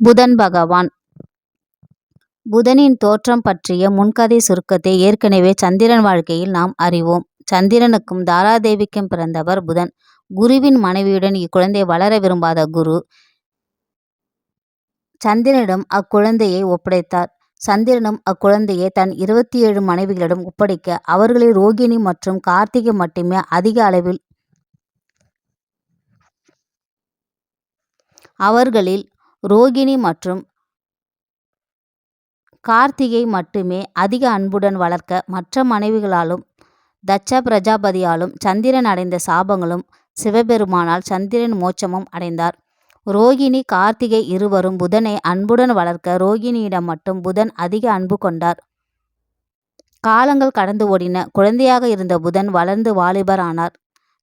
புதன் பகவான் புதனின் தோற்றம் பற்றிய முன்கதை சுருக்கத்தை ஏற்கனவே சந்திரன் வாழ்க்கையில் நாம் அறிவோம். சந்திரனுக்கும் தாராதேவிக்கும் பிறந்தவர் புதன். குருவின் மனைவியுடன் இக்குழந்தை வளர விரும்பாத குரு சந்திரனிடம் அக்குழந்தையை ஒப்படைத்தார். சந்திரனும் அக்குழந்தையை தன் இருபத்தி ஏழு மனைவிகளிடம் ஒப்படைக்க அவர்களில் ரோகிணி மற்றும் கார்த்திகை மட்டுமே அதிக அளவில் அவர்களில் ரோகிணி மற்றும் கார்த்திகை மட்டுமே அதிக அன்புடன் வளர்க்க மற்ற மனைவிகளாலும் தட்ச பிரஜாபதியாலும் சந்திரன் அடைந்த சாபங்களும் சிவபெருமானால் சந்திரன் மோட்சமும் அடைந்தார். ரோகிணி கார்த்திகை இருவரும் புதனை அன்புடன் வளர்க்க ரோகிணியிடம் மட்டும் புதன் அதிக அன்பு கொண்டார். காலங்கள் கடந்து ஓடின. குழந்தையாக இருந்த புதன் வளர்ந்து வாலிபர் ஆனார்.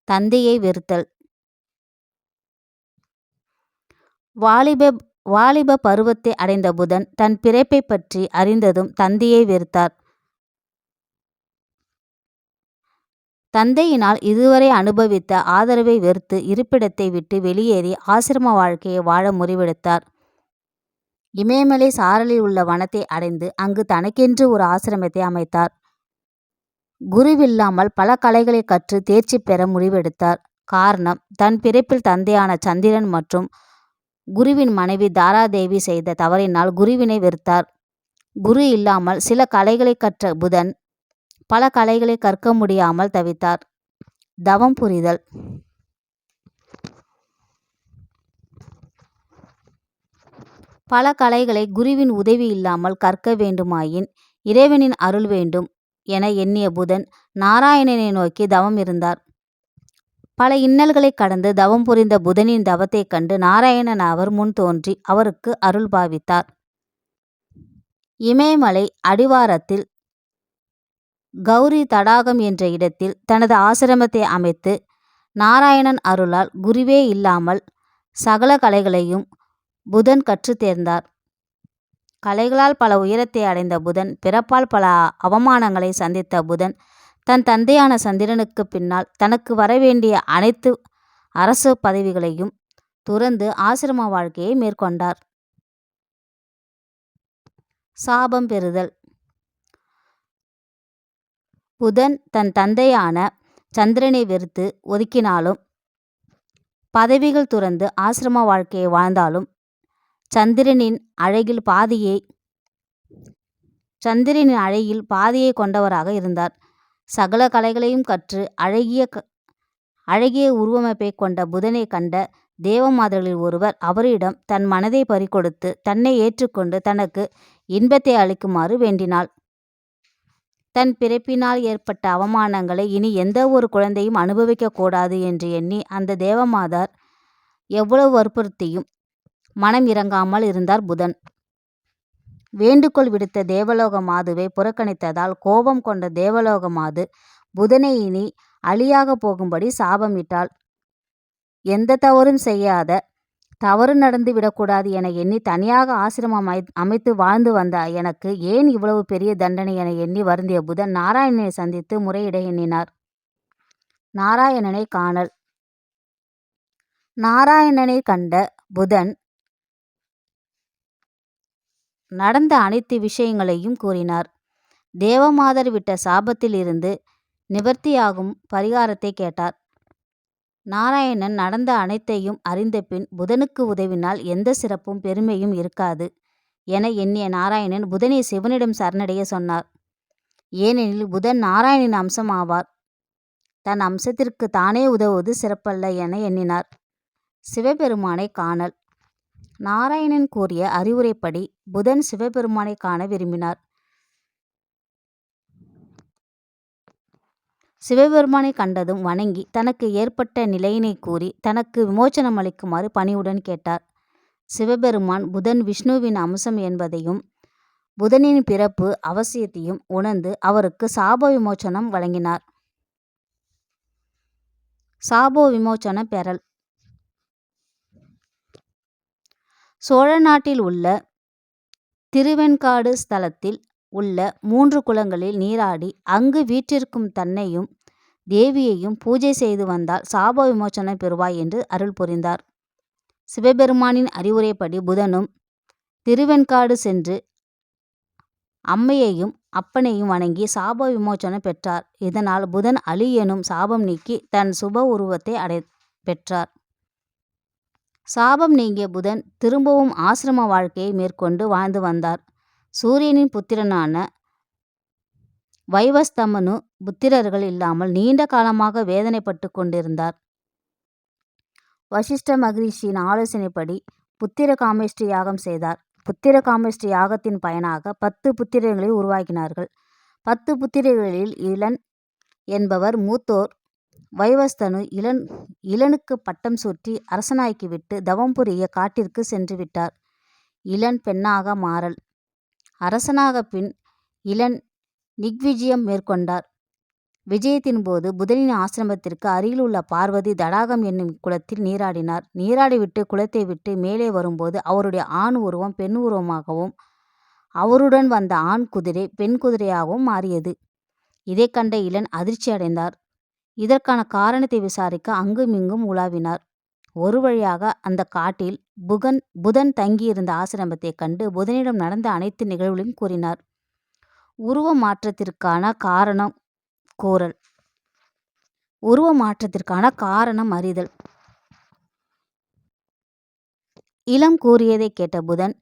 தந்தையை வெறுத்தல் வாலிப வாலிப பருவத்தை அடைந்த புதன் தன் பிறப்பை பற்றி அறிந்ததும் தந்தையை வெறுத்தார். தந்தையினால் இதுவரை அனுபவித்த ஆதரவை வெறுத்து இருப்பிடத்தை விட்டு வெளியேறி ஆசிரம வாழ்க்கையை வாழ முடிவெடுத்தார். இமயமலை சாரலில் உள்ள வனத்தை அடைந்து அங்கு தனக்கென்று ஒரு ஆசிரமத்தை அமைத்தார். குருவில்லாமல் பல கலைகளை கற்று தேர்ச்சி பெற முடிவெடுத்தார். காரணம் தன் பிறப்பில் தந்தையான சந்திரன் மற்றும் குருவின் மனைவி தாராதேவி செய்த தவறினால் குருவினை வெறுத்தார். குரு இல்லாமல் சில கலைகளை கற்ற புதன் பல கலைகளை கற்க முடியாமல் தவித்தார். தவம் புரிதல் பல கலைகளை குருவின் உதவி இல்லாமல் கற்க வேண்டுமாயின் இறைவனின் அருள் வேண்டும் என எண்ணிய புதன் நாராயணனை நோக்கி தவம் இருந்தார். பல இன்னல்களை கடந்து தவம் புரிந்த புதனின் தவத்தைக் கண்டு நாராயணன் அவர் முன் தோன்றி அவருக்கு அருள் பாவித்தார். இமயமலை அடிவாரத்தில் கௌரி தடாகம் என்ற இடத்தில் தனது ஆசிரமத்தை அமைத்து நாராயணன் அருளால் குருவே இல்லாமல் சகல கலைகளையும் புதன் கற்று தேர்ந்தார். கலைகளால் பல உயரத்தை அடைந்த புதன் பிறப்பால் பல அவமானங்களை சந்தித்த புதன் தன் தந்தையான சந்திரனுக்கு பின்னால் தனக்கு வரவேண்டிய அனைத்து அரசு பதவிகளையும் துறந்து ஆசிரம வாழ்க்கையை மேற்கொண்டார். சாபம் பெறுதல் புதன் தன் தந்தையான சந்திரனை வெறுத்து ஒதுக்கினாலும் பதவிகள் துறந்து ஆசிரம வாழ்க்கையை வாழ்ந்தாலும் சந்திரனின் அழகில் பாதியை சந்திரனின் அழகில் பாதியை கொண்டவராக இருந்தார். சகல கலைகளையும் கற்று அழகிய அழகிய உருவமைப்பை கொண்ட புதனை கண்ட தேவமாதர்களில் ஒருவர் அவரிடம் தன் மனதை பறிகொடுத்து தன்னை ஏற்றுக்கொண்டு தனக்கு இன்பத்தை அளிக்குமாறு வேண்டினாள். தன் பிறப்பினால் ஏற்பட்ட அவமானங்களை இனி எந்த ஒரு குழந்தையும் அனுபவிக்கக்கூடாது என்று எண்ணி அந்த தேவமாதர் எவ்வளவு வற்புறுத்தியும் மனம் இறங்காமல் இருந்தார் புதன். வேண்டுகோள் விடுத்த தேவலோக மாதுவை புறக்கணித்ததால் கோபம் கொண்ட தேவலோக மாது புதனை இனி அழியாக போகும்படி சாபமிட்டாள். எந்த தவறும் செய்யாத தவறு நடந்து விடக்கூடாது என எண்ணி தனியாக ஆசிரமம் அமைத்து வாழ்ந்து வந்த எனக்கு ஏன் இவ்வளவு பெரிய தண்டனை என எண்ணி வருந்திய புதன் நாராயணனை சந்தித்து முறையிட எண்ணினார். நாராயணனை காணல் நாராயணனை கண்ட புதன் நடந்த அனைத்து விஷயங்களையும் கூறினார். தேவமாதர் விட்ட சாபத்தில் இருந்து நிவர்த்தியாகும் பரிகாரத்தை கேட்டார். நாராயணன் நடந்த அனைத்தையும் அறிந்தபின் புதனுக்கு உதவினால் எந்த சிறப்பும் பெருமையும் இருக்காது என எண்ணிய நாராயணன் புதனை சிவனிடம் சரணடைய சொன்னார். ஏனெனில் புதன் நாராயணின் அம்சம் ஆவார். தன் அம்சத்திற்கு தானே உதவுவது சிறப்பல்ல என எண்ணினார். சிவபெருமானை காணல் நாராயணன் கூறிய அறிவுரைப்படி புதன் சிவபெருமானை காண விரும்பினார். சிவபெருமானை கண்டதும் வணங்கி தனக்கு ஏற்பட்ட நிலையினை கூறி தனக்கு விமோசனம் அளிக்குமாறு பணிவுடன் கேட்டார். சிவபெருமான் புதன் விஷ்ணுவின் அம்சம் என்பதையும் புதனின் பிறப்பு அவசியத்தையும் உணர்ந்து அவருக்கு சாப விமோசனம் வழங்கினார். சாபோ விமோச்சன பெறல் சோழ நாட்டில் உள்ள திருவெண்காடு ஸ்தலத்தில் உள்ள மூன்று குளங்களில் நீராடி அங்கு வீற்றிருக்கும் தன்னையும் தேவியையும் பூஜை செய்து வந்தால் சாப விமோசனம் பெறுவாய் என்று அருள் புரிந்தார். சிவபெருமானின் அறிவுரைப்படி புதனும் திருவெண்காடு சென்று அம்மையையும் அப்பனையும் வணங்கி சாப விமோசனம் பெற்றார். இதனால் புதன் அலி எனும் சாபம் நீக்கி தன் சுப உருவத்தை அடை பெற்றார். சாபம் நீங்கிய புதன் திரும்பவும் ஆசிரம வாழ்க்கையை மேற்கொண்டு வாழ்ந்து வந்தார். சூரியனின் புத்திரனான வைவஸ்தமனு புத்திரர்கள் இல்லாமல் நீண்ட காலமாக வேதனைப்பட்டு கொண்டிருந்தார். வசிஷ்ட மகிழ்ச்சியின் ஆலோசனைப்படி புத்திர காமேஷ்டி யாகம் செய்தார். புத்திர காமேஷ்டி யாகத்தின் பயனாக பத்து புத்திரர்களை உருவாக்கினார்கள். பத்து புத்திரர்களில் இளன் என்பவர் மூத்தோர். வைவஸ்தனு இளன் இளனுக்கு பட்டம் சூட்டி அரசனாக்கிவிட்டு தவம் புரிய காட்டிற்கு சென்று விட்டார். இளன் பெண்ணாக மாறல் அரசனாக பின் இளன் நிக்விஜயம் மேற்கொண்டார். விஜயத்தின் போது புதனின் ஆசிரமத்திற்கு அருகிலுள்ள பார்வதி தடாகம் என்னும் குளத்தில் நீராடினார். நீராடிவிட்டு குளத்தை விட்டு மேலே வரும்போது அவருடைய ஆண் உருவம் பெண் உருவமாகவும் அவருடன் வந்த ஆண் குதிரை பெண் குதிரையாகவும் மாறியது. இதை கண்ட இளன் அதிர்ச்சி அடைந்தார். இதற்கான காரணத்தை விசாரிக்க அங்குமிங்கும் உலாவினார். ஒரு வழியாக அந்த காட்டில் புகன் புதன் தங்கியிருந்த ஆசிரமத்தைக் கண்டு புதனிடம் நடந்த அனைத்து நிகழ்வுகளையும் கூறினார். உருவ மாற்றத்திற்கான காரணம் கூறல் உருவ மாற்றத்திற்கான காரணம் அறிதல் இளம் கூறியதைக் கேட்ட புதன்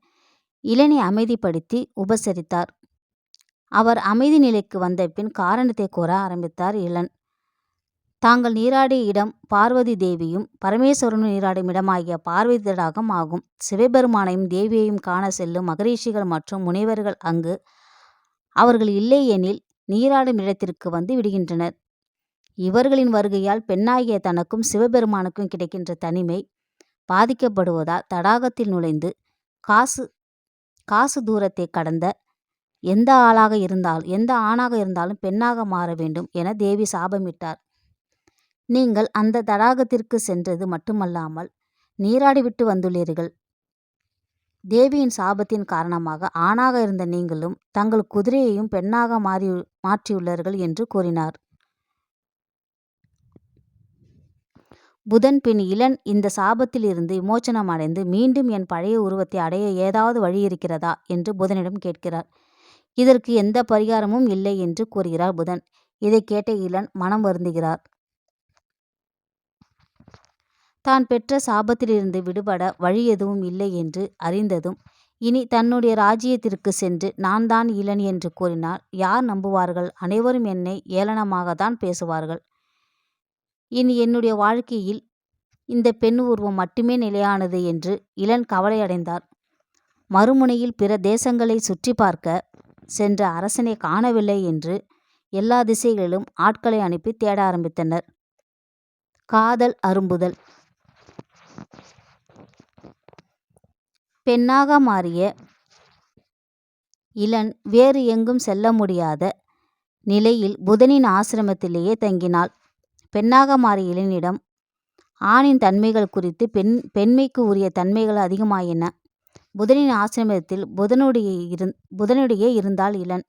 இளனை அமைதிப்படுத்தி உபசரித்தார். அவர் அமைதி நிலைக்கு வந்த பின் காரணத்தை கூற ஆரம்பித்தார் இளன். தாங்கள் நீராடிய இடம் பார்வதி தேவியும் பரமேஸ்வரனும் நீராடும் இடமாகிய பார்வதி தடாகம் ஆகும். சிவபெருமானையும் தேவியையும் காண செல்லும் மகரிஷிகள் மற்றும் முனிவர்கள் அங்கு அவர்கள் இல்லையெனில் நீராடும் இடத்திற்கு வந்து விடுகின்றனர். இவர்களின் வருகையால் பெண்ணாகிய தனக்கும் சிவபெருமானுக்கும் கிடைக்கின்ற தனிமை பாதிக்கப்படுவதால் தடாகத்தில் நுழைந்து காசு காசு தூரத்தை கடந்த எந்த ஆளாக இருந்தால் எந்த ஆணாக இருந்தாலும் பெண்ணாக மாற வேண்டும் என தேவி சாபமிட்டார். நீங்கள் அந்த தடாகத்திற்கு சென்றது மட்டுமல்லாமல் நீராடிவிட்டு வந்துள்ளீர்கள். தேவியின் சாபத்தின் காரணமாக ஆணாக இருந்த நீங்களும் தங்கள் குதிரையையும் பெண்ணாக மாறி மாற்றியுள்ளார்கள் என்று கூறினார். புதன் பின் இளன் இந்த சாபத்தில் இருந்து அடைந்து மீண்டும் என் பழைய உருவத்தை அடைய ஏதாவது வழி இருக்கிறதா என்று புதனிடம் கேட்கிறார். இதற்கு எந்த பரிகாரமும் இல்லை என்று கூறுகிறார் புதன். இதைக் கேட்ட இளன் மனம் வருந்துகிறார். தான் பெற்ற சாபத்திலிருந்து விடுபட வழி எதுவும் இல்லை என்று அறிந்ததும் இனி தன்னுடைய ராஜ்யத்திற்கு சென்று நான் தான் இளன் என்று கூறினால் யார் நம்புவார்கள் அனைவரும் என்னை ஏளனமாகத்தான் பேசுவார்கள். இனி என்னுடைய வாழ்க்கையில் இந்த பெண் உருவம் மட்டுமே நிலையானது என்று இளன் கவலையடைந்தார். மறுமுனையில் பிற தேசங்களை சுற்றி பார்க்க சென்ற அரசனை காணவில்லை என்று எல்லா திசைகளிலும் ஆட்களை அனுப்பி தேட ஆரம்பித்தனர். காதல் அரும்புதல் பெண்ணாக மாறிய இளன் வேறு எங்கும் செல்ல முடியாத நிலையில் புதனின் ஆசிரமத்திலேயே தங்கினாள். பெண்ணாக மாறிய இளனிடம் ஆணின் தன்மைகள் குறித்து பெண் பெண்மைக்கு உரிய தன்மைகள் அதிகமாயின. புதனின் ஆசிரமத்தில் புதனுடைய இருந் புதனுடைய இருந்தால் இளன்.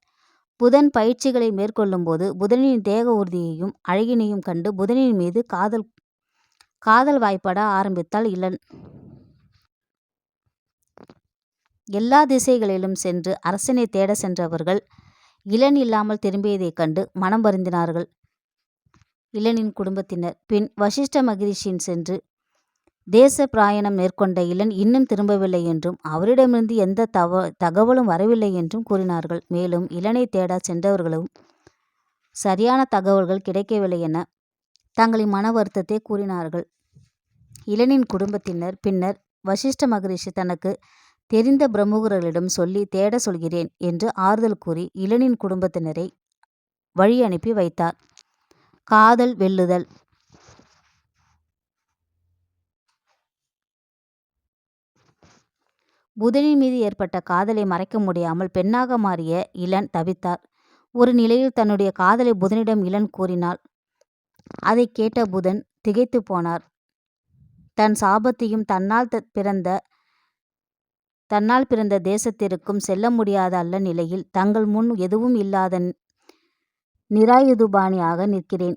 புதன் பயிற்சிகளை மேற்கொள்ளும்போது புதனின் தேக உறுதியையும் அழகினையும் கண்டு புதனின் மீது காதல் காதல் வாய்ப்பட ஆரம்பித்தாள் இளன். எல்லா திசைகளிலும் சென்று அரசனை தேட சென்றவர்கள் இளன் இல்லாமல் திரும்பியதைக் கண்டு மனம் வருந்தினார்கள். இளனின் குடும்பத்தினர். பின் வசிஷ்ட மகரிஷியின் சென்று தேச பிராயணம் மேற்கொண்ட இளன் இன்னும் திரும்பவில்லை என்றும் அவரிடமிருந்து எந்த தவ தகவலும் வரவில்லை என்றும் கூறினார்கள். மேலும் இளனை தேட சென்றவர்களும் சரியான தகவல்கள் கிடைக்கவில்லை என தங்களின் மன வருத்தத்தை கூறினார்கள். இளனின் குடும்பத்தினர் பின்னர் வசிஷ்ட மகரிஷி தனக்கு தெரிந்த பிரமுகர்களிடம் சொல்லி தேட சொல்கிறேன் என்று ஆறுதல் கூறி இளனின் குடும்பத்தினரை வழி அனுப்பி வைத்தார். காதல் வெல்லுதல் புதனின் மீது ஏற்பட்ட காதலை மறைக்க முடியாமல் பெண்ணாக மாறிய இளன் தவித்தார். ஒரு நிலையில் தன்னுடைய காதலை புதனிடம் இளன் கூறினாள். அதைக் கேட்ட புதன் திகைத்துப் போனார். தன் சாபத்தையும் தன்னால் பிறந்த தன்னால் பிறந்த தேசத்திற்கும் செல்ல முடியாத அல்ல நிலையில் தங்கள் முன் எதுவும் இல்லாத நிராயுதுபாணியாக நிற்கிறேன்.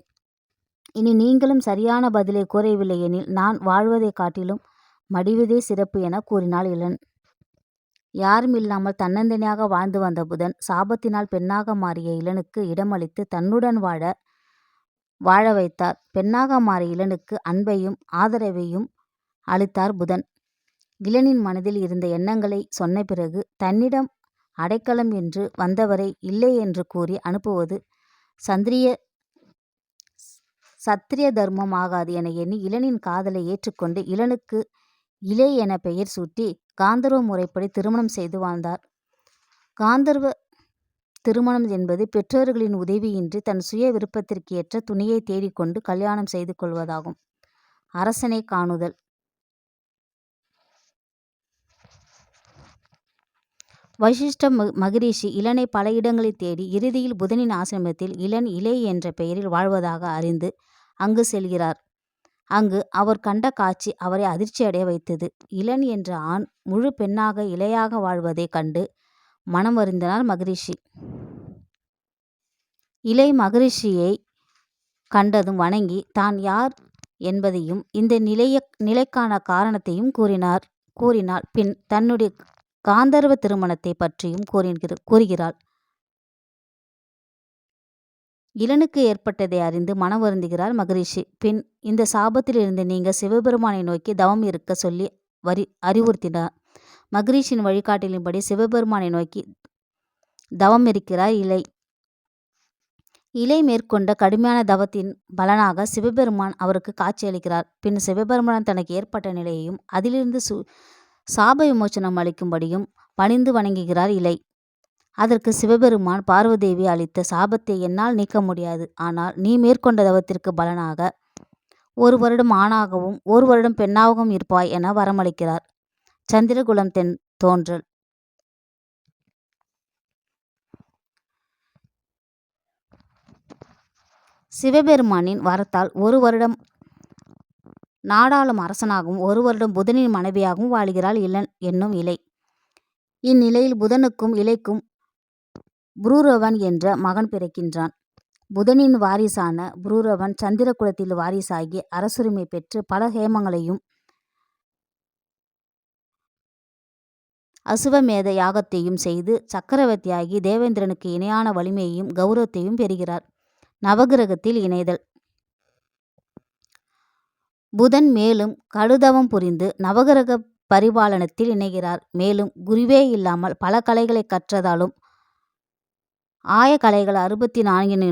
இனி நீங்களும் சரியான பதிலை கூறவில்லையெனில் நான் வாழ்வதைக் காட்டிலும் மடிவதே சிறப்பு என கூறினாள் இளன். யாரும் இல்லாமல் தன்னந்தனியாக வாழ்ந்து வந்த புதன் சாபத்தினால் பெண்ணாக மாறிய இளனுக்கு இடமளித்து தன்னுடன் வாழ வாழ வைத்தார். பெண்ணாக மாறிய இளனுக்கு அன்பையும் ஆதரவையும் அளித்தார் புதன். இளனின் மனதில் இருந்த எண்ணங்களை சொன்ன பிறகு தன்னிடம் அடைக்கலம் என்று வந்தவரை இல்லை என்று கூறி அனுப்புவது சந்திரிய சத்திரிய தர்மம் ஆகாது என எண்ணி இளனின் காதலை ஏற்றுக்கொண்டு இளனுக்கு இலை என பெயர் சூட்டி காந்தர்வ முறைப்படி திருமணம் செய்து வாழ்ந்தார். காந்தர்வ திருமணம் என்பது பெற்றோர்களின் உதவியின்றி தன் சுய விருப்பத்திற்கு ஏற்ற துணியை தேடிக்கொண்டு கல்யாணம் செய்து கொள்வதாகும். அரசனை காணுதல் வசிஷ்ட மகரிஷி இளனை பல இடங்களில் தேடி இறுதியில் புதனின் ஆசிரமத்தில் இளன் இலை என்ற பெயரில் வாழ்வதாக அறிந்து அங்கு செல்கிறார். அங்கு அவர் கண்ட காட்சி அவரை அதிர்ச்சியடைய வைத்தது. இளன் என்ற ஆண் முழு பெண்ணாக இலையாக வாழ்வதைக் கண்டு மனம் வருந்தினார் மகரிஷி. இலை மகரிஷியை கண்டதும் வணங்கி தான் யார் என்பதையும் இந்த நிலைய நிலைக்கான காரணத்தையும் கூறினார் கூறினாள். பின் தன்னுடைய காந்தர்வ திருமணத்தை பற்றியும் கூறுகிறாள். இளனுக்கு ஏற்பட்டதை அறிந்து மனம் வருந்துகிறார் மகரிஷி. பின் இந்த சாபத்திலிருந்து நீங்க சிவபெருமானை நோக்கி தவம் இருக்க சொல்லி வரி அறிவுறுத்தினார். மகரிஷின் வழிகாட்டலின்படி சிவபெருமானை நோக்கி தவம் இருக்கிறார் இலை. இலை மேற்கொண்ட கடுமையான தவத்தின் பலனாக சிவபெருமான் அவருக்கு காட்சியளிக்கிறார். பின் சிவபெருமான் தனக்கு ஏற்பட்ட நிலையையும் அதிலிருந்து சு சாப விமோசனம் அளிக்கும்படியும் பணிந்து வணங்குகிறார் இலை. அதற்கு சிவபெருமான் பார்வதேவி அளித்த சாபத்தை என்னால் நீக்க முடியாது. ஆனால் நீ மேற்கொண்ட தவத்திற்கு பலனாக ஒரு வருடம் ஆணாகவும் ஒரு வருடம் பெண்ணாகவும் இருப்பாய் என வரமளிக்கிறார். சந்திரகுலம் தென் தோன்றல் சிவபெருமானின் வரத்தால் ஒரு வருடம் நாடாளும் அரசனாகவும் ஒரு வருடம் புதனின் மனைவியாகவும் வாழ்கிறாள் இளன் என்னும் இலை. இந்நிலையில் புதனுக்கும் இலைக்கும் புரூரவன் என்ற மகன் பிறக்கின்றான். புதனின் வாரிசான புரூரவன் சந்திர குலத்தில் வாரிசாகி அரசுரிமை பெற்று பல ஹேமங்களையும் அசுவமேத யாகத்தையும் செய்து சக்கரவர்த்தியாகி தேவேந்திரனுக்கு இணையான வலிமையையும் கௌரவத்தையும் பெறுகிறார். நவகிரகத்தில் இணைதல் புதன் மேலும் கடுதவம் புரிந்து நவகிரக பரிபாலனத்தில் இணைகிறார். மேலும் குருவே இல்லாமல் பல கலைகளை கற்றதாலும் ஆய கலைகள் அறுபத்தி நான்கினு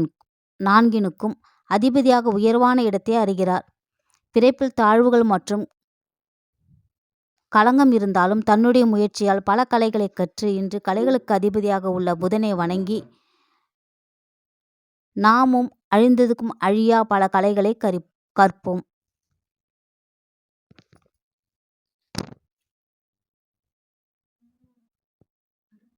நான்கினுக்கும் அதிபதியாக உயர்வான இடத்தை அறிகிறார். பிறப்பில் தாழ்வுகள் மற்றும் களங்கம் இருந்தாலும் தன்னுடைய முயற்சியால் பல கலைகளை கற்று இன்று கலைகளுக்கு அதிபதியாக உள்ள புதனை வணங்கி நாமும் அழிந்ததுக்கும் அழியா பல கலைகளை கறி கற்போம்.